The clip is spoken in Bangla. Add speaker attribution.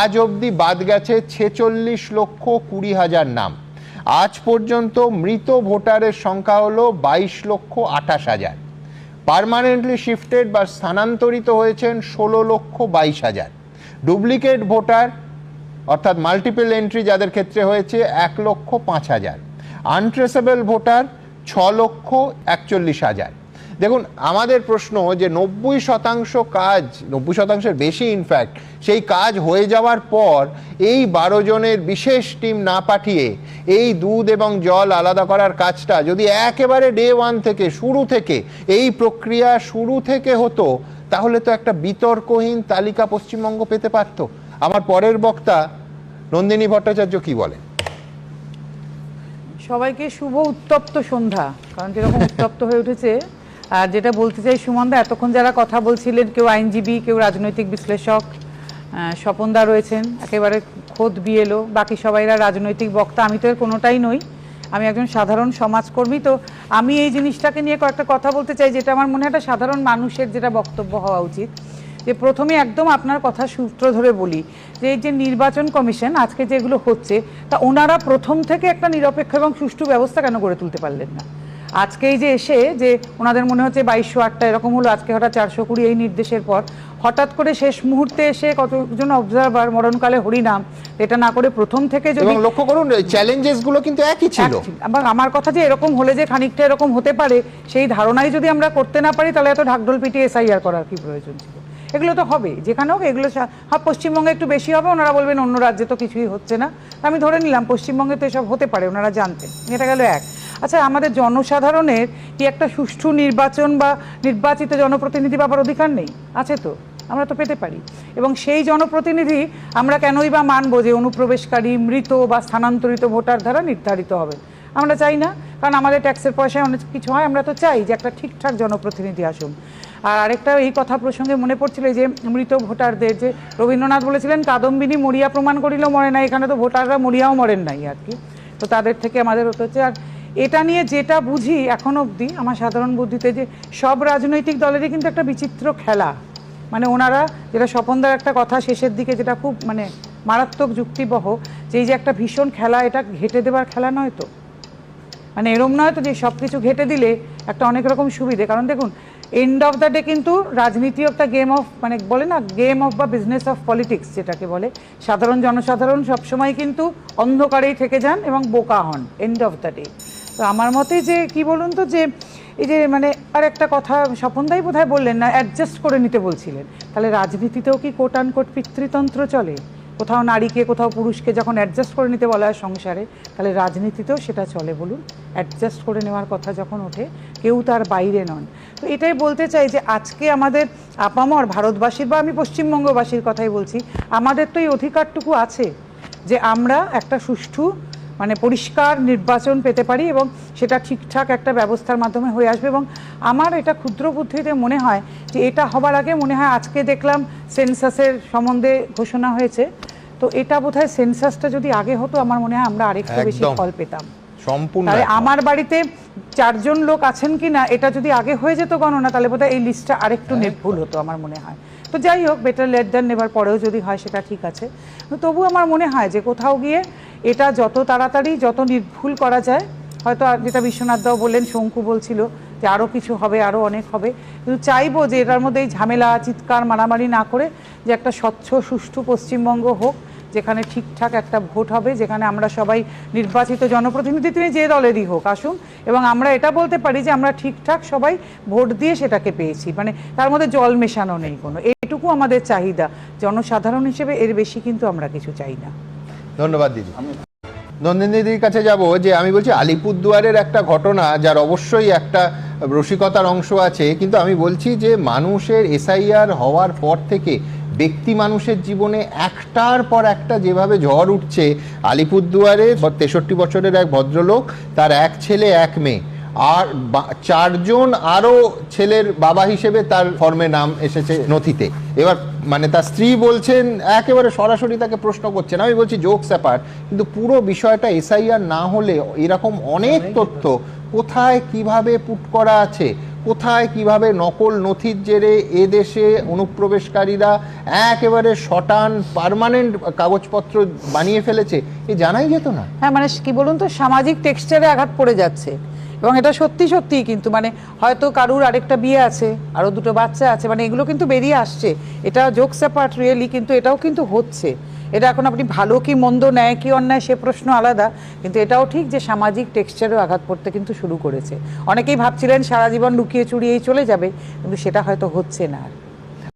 Speaker 1: আজ অবধি বাদ গেছে ছেচল্লিশ লক্ষ কুড়ি হাজার নাম। আজ পর্যন্ত মৃত ভোটারের সংখ্যা হলো বাইশ লক্ষ আঠাশ হাজার। পারমানেন্টলি শিফটেড বা স্থানান্তরিত হয়েছেন ষোলো লক্ষ বাইশ হাজার। ডুপ্লিকেট ভোটার, অর্থাৎ মাল্টিপল এন্ট্রি যাদের ক্ষেত্রে হয়েছে, এক লক্ষ পাঁচ হাজার। আনট্রেসেবল ভোটার, ছ লক্ষ একচল্লিশ হাজার। দেখুন, আমাদের প্রশ্ন যে নব্বই শতাংশ কাজ, নব্বই শতাংশের বেশি ইনফ্যাক্ট সেই কাজ হয়ে যাওয়ার পর এই বারো জনের বিশেষ টিম না পাঠিয়ে এই দুধ এবং জল আলাদা করার কাজটা যদি একেবারে ডে ওয়ান থেকে, শুরু থেকে, এই প্রক্রিয়া শুরু থেকে হতো, তাহলে তো একটা বিতর্কহীন তালিকা পশ্চিমবঙ্গ পেতে পারত। আমার পরের বক্তা নন্দিনী ভট্টাচার্য কি বলেন?
Speaker 2: সবাইকে শুভ উত্তপ্ত সন্ধ্যা, কারণ যেরকম উত্তপ্ত হয়ে উঠেছে আর যেটা বলতে চাই সুমনদা এতক্ষণ যারা কথা বলছিলেন, কেউ আইনজীবী, কেউ রাজনৈতিক বিশ্লেষক স্বপনদা রয়েছেন, একেবারে খোদ বিএলও, বাকি সবাইরা রাজনৈতিক বক্তা, আমি তো এর কোনোটাই নই। আমি একজন সাধারণ সমাজকর্মী, তো আমি এই জিনিসটাকে নিয়ে কয়েকটা কথা বলতে চাই, যেটা আমার মনে হয় একটা সাধারণ মানুষের যেটা বক্তব্য হওয়া উচিত। যে প্রথমে একদম আপনার কথা সূত্র ধরে বলি, যে এই যে নির্বাচন কমিশন, আজকে যেগুলো হচ্ছে, তা ওনারা প্রথম থেকে একটা নিরপেক্ষ এবং সুষ্ঠু ব্যবস্থা কেন গড়ে তুলতে পারলেন না? আজকে এই যে এসে যে ওনাদের মনে হচ্ছে বাইশশো আটটা এরকম হলো আজকে হঠাৎ চারশো কুড়ি এই নির্দেশের পর হঠাৎ করে শেষ মুহূর্তে এসে কতজন অবজারভার মরণকালে হরিনাম এটা না করে প্রথম থেকে যদি
Speaker 1: লক্ষ্য করুন চ্যালেঞ্জেসগুলো কিন্তু একই ছিল।
Speaker 2: এবং আমার কথা যে এরকম হলে যে খানিকটা এরকম হতে পারে সেই ধারণাই যদি আমরা করতে না পারি তাহলে এত ঢাকঢোল পিটিয়ে এসআইআর করার কি প্রয়োজন ছিল? এগুলো তো হবে যেখানে হোক এগুলো হ্যাঁ পশ্চিমবঙ্গে একটু বেশি হবে ওনারা বলবেন অন্য রাজ্যে তো কিছুই হচ্ছে না। আমি ধরে নিলাম পশ্চিমবঙ্গে তো এসব হতে পারে ওনারা জানতেন। এটা গেল এক। আচ্ছা আমাদের জনসাধারণের কি একটা সুষ্ঠু নির্বাচন বা নির্বাচিত জনপ্রতিনিধি পাবার অধিকার নেই? আছে তো, আমরা তো পেতে পারি। এবং সেই জনপ্রতিনিধি আমরা কেনই বা মানবো যে অনুপ্রবেশকারী, মৃত বা স্থানান্তরিত ভোটার দ্বারা নির্ধারিত হবে? আমরা চাই না, কারণ আমাদের ট্যাক্সের পয়সায় অনেক কিছু হয়, আমরা তো চাই যে একটা ঠিকঠাক জনপ্রতিনিধি আসুন। আর আরেকটা এই কথা প্রসঙ্গে মনে পড়ছিল যে মৃত ভোটারদের যে রবীন্দ্রনাথ বলেছিলেন, কাদম্বিনী মরিয়া প্রমাণ করিলেও মরে না। এখানে তো ভোটাররা মরিয়াও মরেন নাই আর কি। তো তাদের থেকে আমাদের হতে হচ্ছে। আর এটা নিয়ে যেটা বুঝি এখন অবধি, আমার সাধারণ বুদ্ধিতে যে সব রাজনৈতিক দলেরই কিন্তু একটা বিচিত্র খেলা। মানে ওনারা যেটা স্বপনদার একটা কথা শেষের দিকে যেটা খুব মানে মারাত্মক যুক্তিবহ, যে এই যে একটা ভীষণ খেলা, এটা ঘেটে দেবার খেলা নয় তো? মানে এরম নয় তো যে সব কিছু ঘেটে দিলে একটা অনেক রকম সুবিধে? কারণ দেখুন এন্ড অফ দ্য ডে কিন্তু রাজনীতি দ্য গেম অফ মানে বলে না গেম অফ বা বিজনেস অফ পলিটিক্স যেটাকে বলে, সাধারণ জনসাধারণ সবসময় কিন্তু অন্ধকারেই থেকে যান এবং বোকা হন এন্ড অফ দ্য ডে তো আমার মতে যে, কি বলুন তো, যে, এই যে মানে আর একটা কথা স্বপনদাই বোধহয় বললেন না অ্যাডজাস্ট করে নিতে বলছিলেন। তাহলে রাজনীতিতেও কি কোট আনকোট পিতৃতন্ত্র চলে? কোথাও নারীকে, কোথাও পুরুষকে যখন অ্যাডজাস্ট করে নিতে বলা হয় সংসারে, তাহলে রাজনীতিতেও সেটা চলে বলুন। অ্যাডজাস্ট করে নেওয়ার কথা যখন ওঠে, কেউ তার বাইরে নন। তো এটাই বলতে চাই যে, আজকে আমাদের আপামর ভারতবাসীর বা আমি পশ্চিমবঙ্গবাসীর কথাই বলছি, আমাদের তো এই অধিকারটুকু আছে যে, আমরা একটা সুষ্ঠু মানে পরিষ্কার নির্বাচন পেতে পারি এবং সেটা ঠিকঠাক একটা ব্যবস্থার মাধ্যমে হয়ে আসবে এবং আমার এটা ক্ষুদ্র বুদ্ধিতে মনে হয় যে এটা হবার আগে মনে হয় আজকে দেখলাম সেন্সাসের সম্বন্ধে ঘোষণা হয়েছে। তো এটা বোধহয় সেন্সাসটা যদি আগে হতো আমার মনে হয় আমরা আরেকটু বেশি ফল পেতাম।
Speaker 1: সম্পূর্ণ
Speaker 2: আমার বাড়িতে চারজন লোক আছেন কি না এটা যদি আগে হয়ে যেত গণনা তাহলে বোধহয় এই লিস্টটা আরেকটু নির্ভুল হতো আমার মনে হয়। তো যাই হোক বেটার লেট দেন নেবার পরেও যদি হয় সেটা ঠিক আছে। তবু আমার মনে হয় যে কোথাও গিয়ে এটা যত তাড়াতাড়ি, যত নির্ভুল করা যায়, হয়তো আর যেটা বিশ্বনাথ দাও বললেন, শঙ্কু বলছিল যে আরও কিছু হবে আরও অনেক হবে। কিন্তু চাইব যে এটার মধ্যে এই ঝামেলা, চিৎকার, মারামারি না করে যে একটা স্বচ্ছ, সুষ্ঠু পশ্চিমবঙ্গ হোক, যেখানে ঠিকঠাক একটা ভোট হবে, যেখানে আমরা সবাই নির্বাচিত জনপ্রতিনিধি, তিনি যে দলেরই হোক আসুন। এবং আমরা এটা বলতে পারি যে আমরা ঠিকঠাক সবাই ভোট দিয়ে সেটাকে পেয়েছি। মানে তার মধ্যে জল মেশানো নেই কোনো। এইটুকু আমাদের চাহিদা। জনসাধারণ হিসেবে এর বেশি কিন্তু আমরা কিছু চাই না।
Speaker 1: ধন্যবাদ দিদি। নন্দিন দিদির কাছে যাব যে আমি বলছি আলিপুরদুয়ারের একটা ঘটনা যার অবশ্যই একটা রসিকতার অংশ আছে, কিন্তু আমি বলছি যে মানুষের এসআইআর হওয়ার পর থেকে ব্যক্তি মানুষের জীবনে একটার পর একটা যেভাবে ঝড় উঠছে, আলিপুরদুয়ারে তেষট্টি বছরের এক ভদ্রলোক, তার এক ছেলে, এক মেয়ে। আর চারজন আরও ছেলের বাবা হিসেবে তার ফর্মে নাম এসেছে নথিতে। এবার মানে তার স্ত্রী বলছেন একেবারে সরাসরি তাকে প্রশ্ন করছেন। আমি বলছি জোকস অ্যাপার কিন্তু পুরো বিষয়টা এসআইআর না হলে এরকম অনেক তথ্য কোথায় কীভাবে পুট করা আছে? কোথায় কীভাবে নকল নথির জেরে এ দেশে অনুপ্রবেশকারীরা একেবারে শটান পার্মানেন্ট কাগজপত্র বানিয়ে ফেলেছে? এ জানাই যেত না।
Speaker 2: হ্যাঁ মানে কি বলুন তো সামাজিক টেক্সচারে আঘাত পড়ে যাচ্ছে। এবং এটা সত্যি সত্যি কিন্তু মানে হয়তো কারুর আরেকটা বিয়ে আছে আরও দুটো বাচ্চা আছে মানে এগুলো কিন্তু বেরিয়ে আসছে। এটা জোকস অ্যাপার্ট রিয়েলি কিন্তু এটাও কিন্তু হচ্ছে। এটা এখন আপনি ভালো কি মন্দ, ন্যায় কি অন্যায়, সে প্রশ্ন আলাদা, কিন্তু এটাও ঠিক যে সামাজিক টেক্সচারেও আঘাত পড়তে কিন্তু শুরু করেছে। অনেকেই ভাবছিলেন সারা জীবন লুকিয়ে চুরিয়েই চলে যাবে, কিন্তু সেটা হয়তো হচ্ছে না আর